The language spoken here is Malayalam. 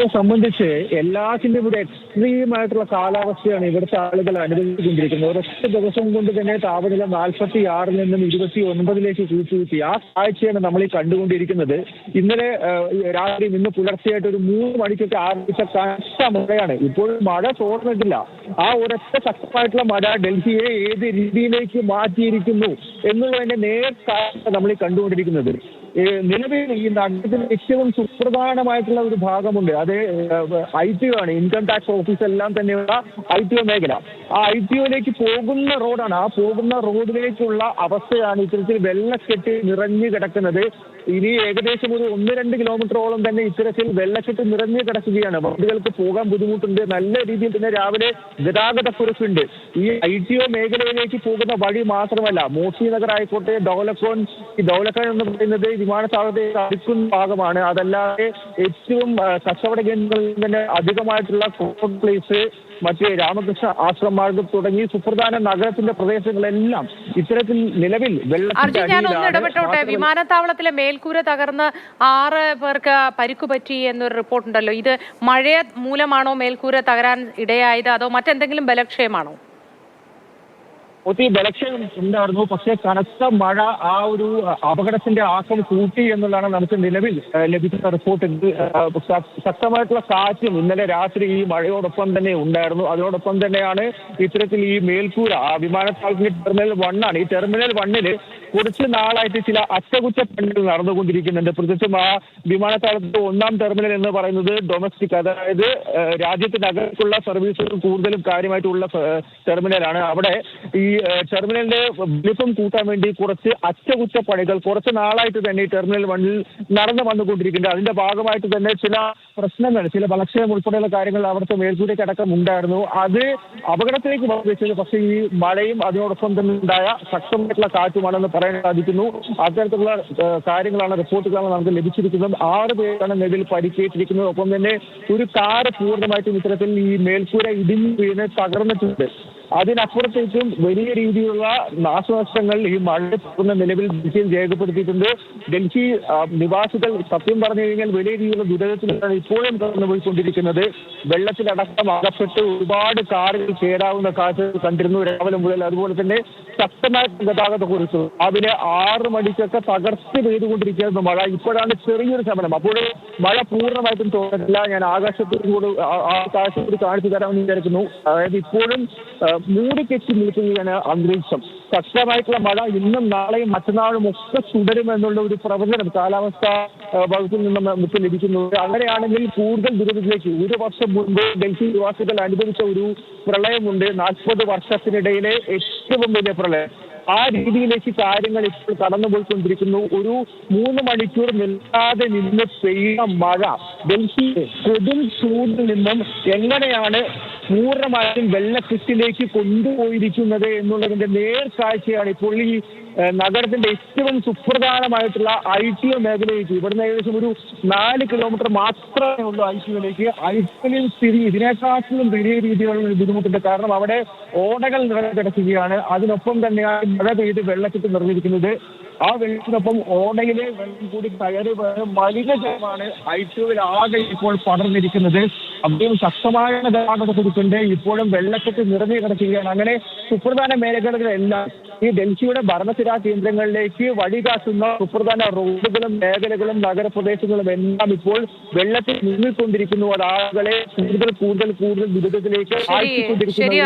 നഗരത്തെ സംബന്ധിച്ച് എല്ലാത്തിന്റെ ഇവിടെ എക്സ്ട്രീം ആയിട്ടുള്ള കാലാവസ്ഥയാണ് ഇവിടുത്തെ ആളുകൾ അനുഭവിച്ചുകൊണ്ടിരിക്കുന്നത്. ഒരൊറ്റ ദിവസം കൊണ്ട് തന്നെ താപനില നാൽപ്പത്തി ആറിൽ നിന്നും ഇരുപത്തി ഒൻപതിലേക്ക് കൂട്ടി ആ കാഴ്ചയാണ് നമ്മൾ ഈ കണ്ടുകൊണ്ടിരിക്കുന്നത്. ഇന്നലെ രാത്രി ഇന്ന് പുലർച്ചെയായിട്ട് ഒരു മൂന്ന് മണിക്കൊക്കെ ആരംഭിച്ച കനത്ത മഴയാണ്. ഇപ്പോൾ മഴ തോർന്നിട്ടില്ല. ആ ഒരൊറ്റ ശക്തമായിട്ടുള്ള മഴ ഡൽഹിയെ ഏത് രീതിയിലേക്ക് മാറ്റിയിരിക്കുന്നു എന്നുള്ളതിന്റെ നേർക്കാഴ്ച നമ്മൾ ഈ കണ്ടുകൊണ്ടിരിക്കുന്നത്. നിലവിൽ ഈ നഗരത്തിൽ ഏറ്റവും സുപ്രധാനമായിട്ടുള്ള ഒരു ഭാഗമുണ്ട്. അത് ഐ ടി ഒ ആണ്. ഇൻകം ടാക്സ് ഓഫീസ് എല്ലാം തന്നെയുള്ള ഐ ടി ഒ മേഖല. ആ ഐ ടി ഒയിലേക്ക് പോകുന്ന റോഡാണ് ആ പോകുന്ന റോഡിലേക്കുള്ള അവസ്ഥയാണ് ഇത്തരത്തിൽ വെള്ളക്കെട്ട് നിറഞ്ഞു കിടക്കുന്നത്. ഇനി ഏകദേശം ഒരു ഒന്ന് രണ്ട് കിലോമീറ്ററോളം തന്നെ ഇത്തരത്തിൽ വെള്ളക്കെട്ട് നിറഞ്ഞു കിടക്കുകയാണ്. വണ്ടികൾക്ക് പോകാൻ ബുദ്ധിമുട്ടുണ്ട്. നല്ല രീതിയിൽ തന്നെ രാവിലെ ഗതാഗത കുരുക്കുണ്ട്. ഈ ഐ ടി ഒ മേഖലയിലേക്ക് പോകുന്ന വഴി മാത്രമല്ല മോസി നഗർ ആയിക്കോട്ടെ ഡോലക്കോൺ ഈ ഡോലക്കോൺ എന്ന് പറയുന്നത് വിമാനത്താവളത്തെ അടുക്കുന്ന ഭാഗമാണ്. അതല്ലാതെ ഏറ്റവും കച്ചവട കേന്ദ്രങ്ങളിൽ തന്നെ അധികമായിട്ടുള്ള പ്ലേസ് മറ്റ് രാമകൃഷ്ണ ആശ്രമ മാർഗം തുടങ്ങി സുപ്രധാന നഗരത്തിന്റെ പ്രദേശങ്ങളെല്ലാം ഇത്തരത്തിൽ നിലവിൽ വെള്ളത്തിൽ അർജുൻ ഞാൻ ഒന്ന് ഇടപെട്ടോട്ടെ? വിമാനത്താവളത്തിലെ മേൽക്കൂര തകർന്ന് ആറ് പേർക്ക് പരിക്കു പറ്റി എന്നൊരു റിപ്പോർട്ടുണ്ടല്ലോ. ഇത് മഴ മൂലമാണോ മേൽക്കൂര തകരാൻ ഇടയായത്? അതോ മറ്റെന്തെങ്കിലും ബലക്ഷയമാണോ? ഒത്തിരി ബലക്ഷയം ഉണ്ടായിരുന്നു. പക്ഷേ കനത്ത മഴ ആ ഒരു അപകടത്തിന്റെ ആക്കം കൂട്ടി എന്നുള്ളതാണ് നമുക്ക് നിലവിൽ ലഭിക്കുന്ന റിപ്പോർട്ട് ശക്തമായിട്ടുള്ള കാറ്റും ഇന്നലെ രാത്രി ഈ മഴയോടൊപ്പം തന്നെ ഉണ്ടായിരുന്നു. അതോടൊപ്പം തന്നെയാണ് ഇത്തരത്തിൽ ഈ മേൽക്കൂര ആ വിമാനത്താവളത്തിന്റെ ടെർമിനൽ വണ്ണാണ് ഈ ടെർമിനൽ വണ്ണിൽ കുറച്ച് നാളായിട്ട് ചില അറ്റകുറ്റപ്പണികൾ നടന്നുകൊണ്ടിരിക്കുന്നുണ്ട്. പ്രത്യേകിച്ചും ആ വിമാനത്താവളത്തിന്റെ ഒന്നാം ടെർമിനൽ എന്ന് പറയുന്നത് ഡൊമസ്റ്റിക് അതായത് രാജ്യത്തിനകത്തുള്ള സർവീസുകൾ കൂടുതലും കാര്യമായിട്ടുള്ള ടെർമിനലാണ്. അവിടെ ഈ ടെർമിനലിന്റെ വലിപ്പം കൂട്ടാൻ വേണ്ടി കുറച്ച് അറ്റകുറ്റപ്പണികൾ കുറച്ച് നാളായിട്ട് തന്നെ ഈ ടെർമിനൽ വണ്ണിൽ നടന്നു വന്നുകൊണ്ടിരിക്കുന്നുണ്ട്. അതിന്റെ ഭാഗമായിട്ട് തന്നെ ചില പ്രശ്നങ്ങൾ ചില ബലക്ഷയം ഉൾപ്പെടെയുള്ള കാര്യങ്ങൾ അവിടുത്തെ മേൽക്കൂരയ്ക്ക് അടക്കം ഉണ്ടായിരുന്നു. അത് അപകടത്തിലേക്ക് വഹിച്ചത് പക്ഷേ ഈ മഴയും അതിനോടൊപ്പം തന്നെ ഉണ്ടായ ശക്തമായിട്ടുള്ള കാറ്റുമാണെന്ന് പറയാൻ സാധിക്കുന്നു. അത്തരത്തിലുള്ള കാര്യങ്ങളാണ് റിപ്പോർട്ടുകളാണ് നമുക്ക് ലഭിച്ചിരിക്കുന്നത്. ആറ് പേരാണ് നിലവിൽ പരിക്കേറ്റിരിക്കുന്നത്. ഒപ്പം തന്നെ ഒരു കാറ് പൂർണമായിട്ടും ഇത്തരത്തിൽ ഈ മേൽക്കൂര ഇടിഞ്ഞു വീണ് തകർന്നിട്ടുണ്ട്. അതിനപ്പുറത്തേക്കും വലിയ രീതിയിലുള്ള നാശനഷ്ടങ്ങൾ ഈ മഴ തുടർന്ന നിലവിൽ ഡൽഹിയിൽ രേഖപ്പെടുത്തിയിട്ടുണ്ട്. ഡൽഹി നിവാസികൾ സത്യം പറഞ്ഞു കഴിഞ്ഞാൽ വലിയ രീതിയിലുള്ള ദുരിതത്തിലാണ് ഇപ്പോഴും കടന്നുപോയിക്കൊണ്ടിരിക്കുന്നത്. വെള്ളത്തിലടക്കം അകപ്പെട്ട് ഒരുപാട് കാറുകൾ ചേരാവുന്ന കാഴ്ച കണ്ടിരുന്നു രാവിലെ മുതൽ. അതുപോലെ തന്നെ ശക്തമായ ഗതാഗത കുറിച്ചു രാവിലെ ആറ് മണിക്കൊക്കെ തകർത്ത് പെയ്തുകൊണ്ടിരിക്കുന്ന മഴ. ഇപ്പോഴാണ് ചെറിയൊരു ശമനം. അപ്പോൾ മഴ പൂർണമായിട്ടും തോന്നില്ല ഞാൻ ആകാശത്തോട് കൂടി ആ- ആ കാണിച്ചു തരാമെന്ന് വിചാരിക്കുന്നു. അതായത് ഇപ്പോഴും മൂടിക്കെട്ടി നിൽക്കുകയാണ് അന്തരീക്ഷം. ശക്തമായിട്ടുള്ള മഴ ഇന്നും നാളെയും മറ്റന്നാളും ഒക്കെ തുടരുമെന്നുള്ള ഒരു പ്രവചനം കാലാവസ്ഥ വകുപ്പിൽ നിന്നും നമുക്ക് ലഭിക്കുന്നു. അങ്ങനെയാണെങ്കിൽ കൂടുതൽ ദുരിതത്തിലേക്ക് ഒരു വർഷം മുൻപ് ഡൽഹി നിവാസികൾ അനുഭവിച്ച ഒരു പ്രളയമുണ്ട്. നാൽപ്പത് വർഷത്തിനിടയിലെ ഏറ്റവും വലിയ പ്രളയം. ആ രീതിയിലേക്ക് കാര്യങ്ങൾ ഇപ്പോൾ കടന്നുപോയിക്കൊണ്ടിരിക്കുന്നു. ഒരു മൂന്ന് മണിക്കൂർ നിൽക്കാതെ നിന്ന് പെയ്യുന്ന മഴ ഡൽഹി കൊടും ചൂടിൽ നിന്നും എങ്ങനെയാണ് പൂർണമായും വെള്ളക്കെട്ടിലേക്ക് കൊണ്ടുപോയിരിക്കുന്നത് എന്നുള്ളതിന്റെ നേർക്കാഴ്ചയാണ് ഇപ്പോൾ ഈ നഗരത്തിന്റെ ഏറ്റവും സുപ്രധാനമായിട്ടുള്ള ഐ ടി ഒ മേഖലയിലേക്ക് ഇവിടുന്ന് ഏകദേശം ഒരു നാല് കിലോമീറ്റർ മാത്രമേ ഉള്ളൂ ഐ ടി ഒയിലേക്ക്. ഐ ടി ഒയിൽ സ്ഥിതി ഇതിനേക്കാട്ടിലും വലിയ രീതിയിലുള്ള ബുദ്ധിമുട്ടുണ്ട് കാരണം അവിടെ ഓടകൾ നിറഞ്ഞു കിടക്കുകയാണ് അതിനൊപ്പം തന്നെയാണ് മഴ പെയ്ത് വെള്ളക്കെട്ട് നിറഞ്ഞിരിക്കുന്നത്. ആ വെള്ളത്തിനൊപ്പം ഓടയിലെ വെള്ളം കൂടി കയറി മലിനജലമാണ് ഐ ടി ഒയിൽ ആകെ ഇപ്പോൾ പടർന്നിരിക്കുന്നത്. അത്രയും ശക്തമായ ഗതാഗത കുരുക്കുണ്ട്. ഇപ്പോഴും വെള്ളക്കെട്ട് നിറഞ്ഞു കിടക്കുകയാണ്. അങ്ങനെ സുപ്രധാന മേഖലകളെല്ലാം ഈ ഡൽഹിയുടെ ഭരണസിരാ കേന്ദ്രങ്ങളിലേക്ക് വഴികാട്ടുന്ന സുപ്രധാന റോഡുകളും മേഖലകളും നഗരപ്രദേശങ്ങളും എല്ലാം ഇപ്പോൾ വെള്ളത്തിൽ മുങ്ങിക്കൊണ്ടിരിക്കുന്നു. അത് ആളുകളെ കൂടുതൽ കൂടുതൽ കൂടുതൽ ദുരിതത്തിലേക്ക് ശരി